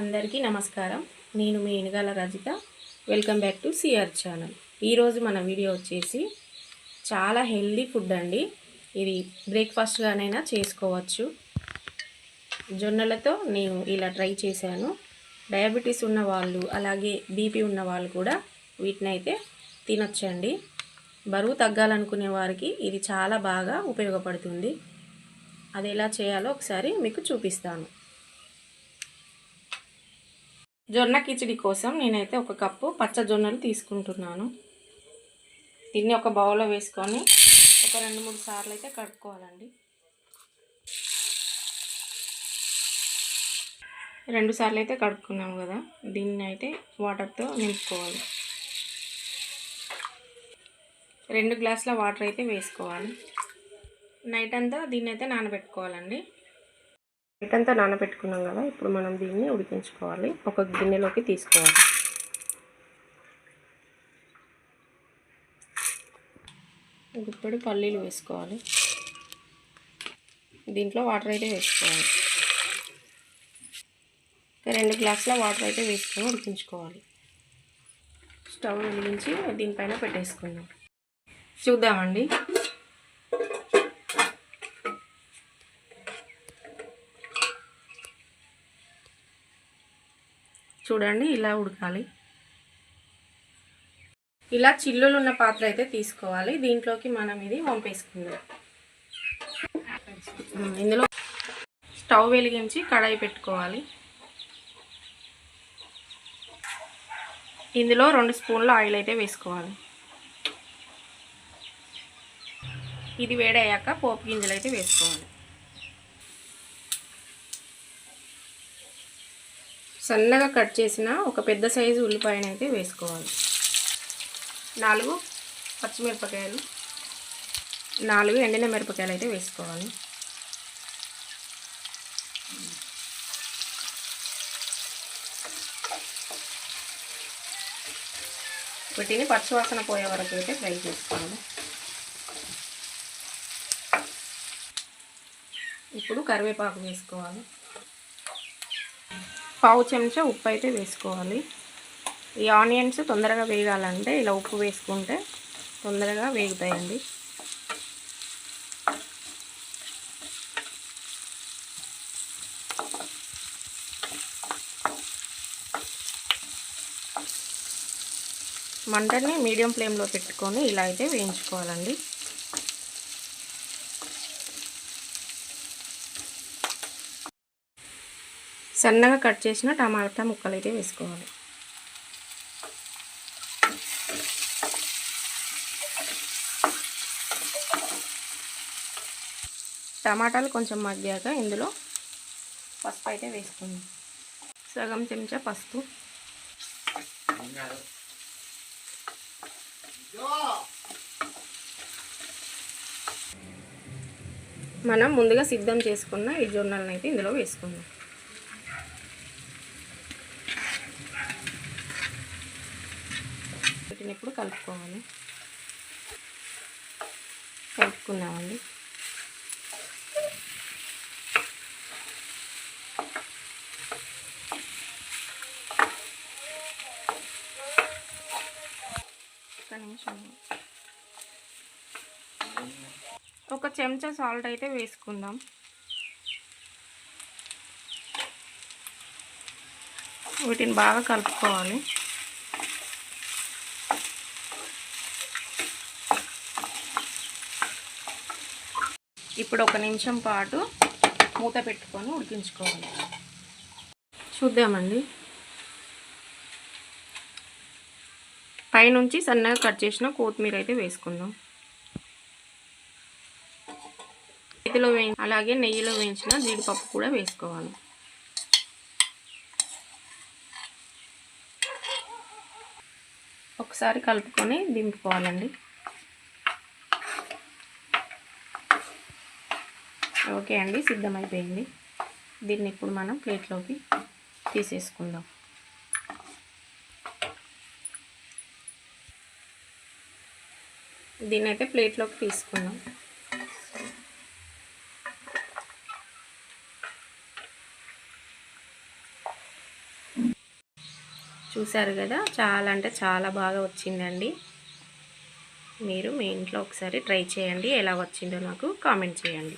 అందరికీ నమస్కారం. నేను మీ Enagala Rajitha. Welcome back to CR channel ఈరోజు మన వీడియో వచ్చేసి చాలా హెల్దీ ఫుడ్ అండి. ఇది బ్రేక్ఫాస్ట్గానైనా చేసుకోవచ్చు. జొన్నలతో నేను ఇలా ట్రై చేశాను. డయాబెటీస్ ఉన్న వాళ్ళు అలాగే బీపీ ఉన్న వాళ్ళు కూడా వీటిని అయితే తినొచ్చండి. బరువు తగ్గాలనుకునే వారికి ఇది చాలా బాగా ఉపయోగపడుతుంది. అది ఎలా చేయాలో ఒకసారి మీకు చూపిస్తాను. జొన్న కిచిడి కోసం నేనైతే ఒక కప్పు పచ్చ జొన్నలు తీసుకుంటున్నాను. దీన్ని ఒక బౌల్లో వేసుకొని ఒక రెండు మూడు సార్లు అయితే కడుక్కోవాలండి. రెండు సార్లు అయితే కడుక్కున్నాం కదా దీన్ని అయితే వాటర్తో నింపుకోవాలి. రెండు గ్లాసుల వాటర్ అయితే వేసుకోవాలి. నైట్ అంతా దీన్ని అయితే నానబెట్టుకోవాలండి. నైట్ అంతా నానబెట్టుకున్నాం కదా ఇప్పుడు మనం దీన్ని ఉడికించుకోవాలి. ఒక గిన్నెలోకి తీసుకోవాలి. ఇప్పుడు పల్లీలు వేసుకోవాలి. దీంట్లో వాటర్ అయితే వేసుకోవాలి. రెండు గ్లాసుల వాటర్ అయితే వేసుకొని ఉడికించుకోవాలి. స్టవ్ వెలిగించి దీనిపైన పెట్టేసుకున్నాం చూద్దామండి. చూడండి ఇలా ఉడకాలి. ఇలా చిల్లులు ఉన్న పాత్ర అయితే తీసుకోవాలి. దీంట్లోకి మనం ఇది వంపేసుకుందాం. ఇందులో స్టవ్ వెలిగించి కడాయి పెట్టుకోవాలి. ఇందులో రెండు స్పూన్ల ఆయిల్ అయితే వేసుకోవాలి. ఇది వేడయ్యాక పోపు గింజలు అయితే వేసుకోవాలి. సన్నగా కట్ చేసిన ఒక పెద్ద సైజు ఉల్లిపాయను అయితే వేసుకోవాలి. నాలుగు పచ్చిమిరపకాయలు నాలుగు ఎండిన మిరపకాయలు అయితే వేసుకోవాలి. వీటిని పచ్చివాసన పోయే వరకు అయితే ఫ్రై చేసుకోవాలి. ఇప్పుడు కరివేపాకు వేసుకోవాలి. పావు చెంచా ఉప్పు అయితే వేసుకోవాలి. ఈ ఆనియన్స్ తొందరగా వేగాలంటే ఇలా ఉప్పు వేసుకుంటే తొందరగా వేగుతాయండి. మంటని మీడియం ఫ్లేమ్లో పెట్టుకొని ఇలా అయితే వేయించుకోవాలండి. సన్నగా కట్ చేసిన టమాటా ముక్కలు అయితే వేసుకోవాలి. టమాటాలు కొంచెం మగ్గాక ఇందులో పసుపు అయితే వేసుకుందాం సగం చెంచా పసుపు. మనం ముందుగా సిద్ధం చేసుకున్న ఈ జొన్నలను అయితే ఇందులో వేసుకుందాం. వీటిని ఇప్పుడు కలుపుకోవాలి. కలుపుకున్నామండి ఒక్క నిమిషం. ఒక చెంచా సాల్ట్ అయితే వేసుకుందాం. వీటిని బాగా కలుపుకోవాలి. ఇప్పుడు ఒక నిమిషం పాటు మూత పెట్టుకొని ఉడికించుకోవాలి. చూద్దామండి. పైనుంచి సన్నగా కట్ చేసిన కొత్తిమీర అయితే వేసుకుందాం. చేతిలో వే అలాగే నెయ్యిలో వేయించిన జీడిపప్పు కూడా వేసుకోవాలి. ఒకసారి కలుపుకొని దింపుకోవాలండి. ఓకే అండి సిద్ధమైపోయింది. దీన్ని ఇప్పుడు మనం ప్లేట్లోకి తీసేసుకుందాం. దీన్ని అయితే ప్లేట్లోకి తీసుకుందాం. చూసారు కదా చాలా అంటే చాలా బాగా వచ్చిందండి. మీరు మీ ఇంట్లో ఒకసారి ట్రై చేయండి ఎలా వచ్చిందో నాకు కామెంట్ చేయండి.